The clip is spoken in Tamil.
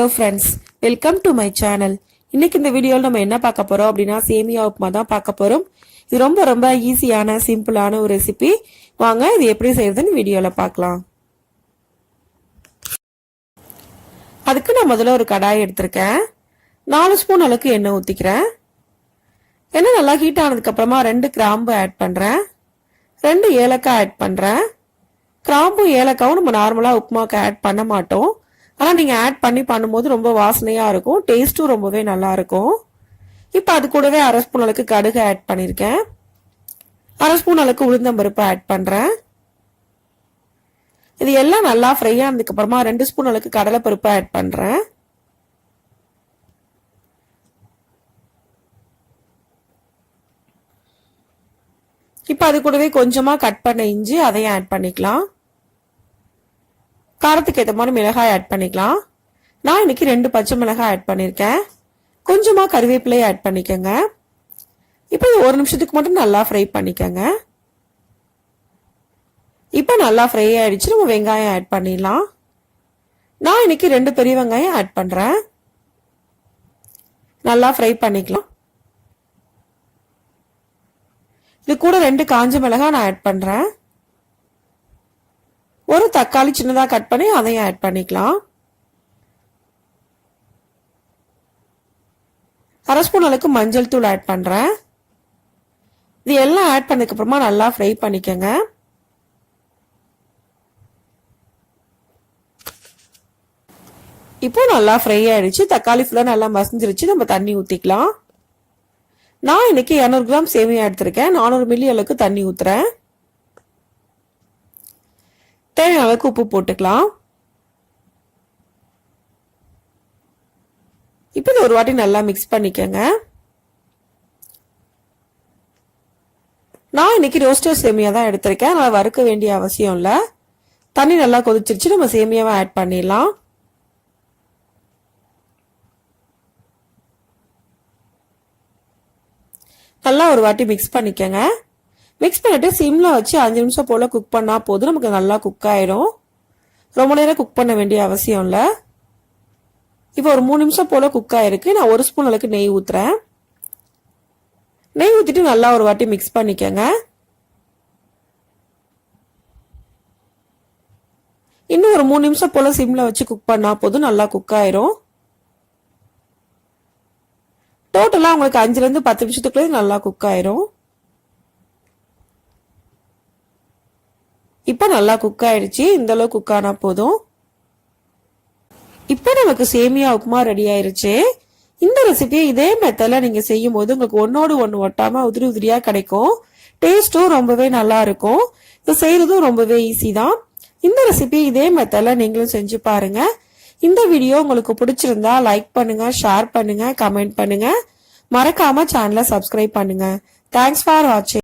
Hello friends welcome to my channel இன்னைக்கு இந்த வீடியோவில் நம்ம என்ன பார்க்க போறோம் அப்படின்னா சேமியா உப்புமா தான் பார்க்க போறோம். இது ரொம்ப ரொம்ப ஈஸியான சிம்பிளான ஒரு ரெசிபி வாங்க இது எப்படி செய்யறதுன்னு வீடியோவில் பார்க்கலாம். அதுக்கு நான் முதல்ல ஒரு கடாய் எடுத்திருக்கேன். நாலு ஸ்பூன் அளவுக்கு எண்ணெய் ஊற்றிக்கிறேன் எண்ணெய் நல்லா ஹீட் ஆனதுக்கு அப்புறமா ரெண்டு கிராம்பு ஆட் பண்ணுறேன் ரெண்டு ஏலக்காய் ஆட் பண்ணுறேன் கிராம்பும் ஏலக்காவும் நம்ம நார்மலாக உப்புமாவுக்கு ஆட் பண்ண மாட்டோம். ஆனால் நீங்கள் ஆட் பண்ணி பண்ணும்போது ரொம்ப வாசனையாக இருக்கும். டேஸ்ட்டும் ரொம்பவே நல்லா இருக்கும் இப்போ அது கூடவே அரை ஸ்பூன் அளவுக்கு கடுகு ஆட் பண்ணியிருக்கேன் அரை ஸ்பூன் அளவுக்கு உளுந்தம்பருப்பு ஆட் பண்ணுறேன் இது எல்லாம் நல்லா ஃப்ரை இருந்ததுக்கப்புறமா ரெண்டு ஸ்பூன் அளவுக்கு கடலைப்பருப்பு ஆட் பண்ணுறேன் இப்போ அது கூடவே கொஞ்சமாக கட் பண்ண இஞ்சி அதையும் ஆட் பண்ணிக்கலாம். காரத்துக்கு ஏற்ற மாதிரி மிளகாய் ஆட் பண்ணிக்கலாம். நான் இன்னைக்கு ரெண்டு பச்சை மிளகாய் ஆட் பண்ணியிருக்கேன் கொஞ்சமாக கருவேப்பிலையை ஆட் பண்ணிக்கோங்க. இப்போ இது ஒரு நிமிஷத்துக்கு மட்டும் நல்லா ஃப்ரை பண்ணிக்கோங்க. இப்போ நல்லா ஃப்ரை ஆயிடுச்சு. நம்ம வெங்காயம் ஆட் பண்ணிடலாம். நான் இன்னைக்கு ரெண்டு பெரிய வெங்காயம் ஆட் பண்ணுறேன் நல்லா ஃப்ரை பண்ணிக்கலாம். இது கூட ரெண்டு காஞ்ச மிளகாய் நான் ஆட் பண்ணுறேன் ஒரு தக்காளி சின்னதாக கட் பண்ணி அதையும் ஆட் பண்ணிக்கலாம். அரை ஸ்பூன் அளவுக்கு மஞ்சள் தூள் ஆட் பண்ணுறேன் இது எல்லாம் ஆட் பண்ணதுக்கப்புறமா நல்லா ஃப்ரை பண்ணிக்கோங்க. இப்போ நல்லா ஃப்ரை ஆயிடுச்சு. தக்காளி ஃபுல்லாக நல்லா மசிஞ்சிருச்சு. நம்ம தண்ணி ஊற்றிக்கலாம் நான் இன்னைக்கு இரநூறு கிராம் சேமியா எடுத்திருக்கேன். நானூறு மில்லி அளவுக்கு தண்ணி ஊற்றுறேன் தேவையான அளவுக்கு உப்பு போட்டுக்கலாம். இப்போ இது ஒரு வாட்டி நல்லா மிக்ஸ் பண்ணிக்கோங்க. நான் இன்னைக்கு ரோஸ்டர் சேமியா தான் எடுத்திருக்கேன். அதனால் வறுக்க வேண்டிய அவசியம் இல்லை. தண்ணி நல்லா கொதிச்சிருச்சு. நம்ம சேமியாவை ஆட் பண்ணிடலாம். நல்லா ஒரு வாட்டி மிக்ஸ் பண்ணிக்கோங்க. மிக்ஸ் பண்ணிட்டு சிம்ல வச்சு அஞ்சு நிமிஷம் போல குக் பண்ணா போதும். நமக்கு நல்லா குக் ஆயிடும் ரொம்ப நேரம் குக் பண்ண வேண்டிய அவசியம் இல்லை. இப்போ ஒரு மூணு நிமிஷம் போல குக் ஆயிருக்கு. நான் ஒரு ஸ்பூன் அளவுக்கு நெய் ஊத்துறேன். நெய் ஊத்திட்டு நல்லா ஒரு வாட்டி மிக்ஸ் பண்ணிக்கோங்க. இன்னும் ஒரு மூணு நிமிஷம் போல சிம்ல வச்சு குக் பண்ணா போதும். நல்லா குக் ஆயிரும். டோட்டலா உங்களுக்கு அஞ்சுல இருந்து பத்து நிமிஷத்துக்குள்ளே நல்லா குக் ஆயிரும். இப்போ நல்லா குக் ஆயிடுச்சு. இந்த அளவு குக் ஆனா போதும். இப்போ நமக்கு சேமியா உப்புமா ரெடி ஆயிருச்சு. இந்த ரெசிபியை இதே மெத்தடில் நீங்கள் செய்யும் போது உங்களுக்கு ஒன்னோடு ஒன்று ஒட்டாமல் உதிரி உதிரியாக கிடைக்கும். டேஸ்ட்டும் ரொம்பவே நல்லா இருக்கும். இது செய்கிறதும் ரொம்பவே ஈஸி தான். இந்த ரெசிபி இதே மெத்தடில் நீங்களும் செஞ்சு பாருங்க. இந்த வீடியோ உங்களுக்கு பிடிச்சிருந்தா லைக் பண்ணுங்க ஷேர் பண்ணுங்க கமெண்ட் பண்ணுங்க. மறக்காம சேனலை சப்ஸ்கிரைப் பண்ணுங்க. தேங்க்ஸ் ஃபார் வாட்சிங்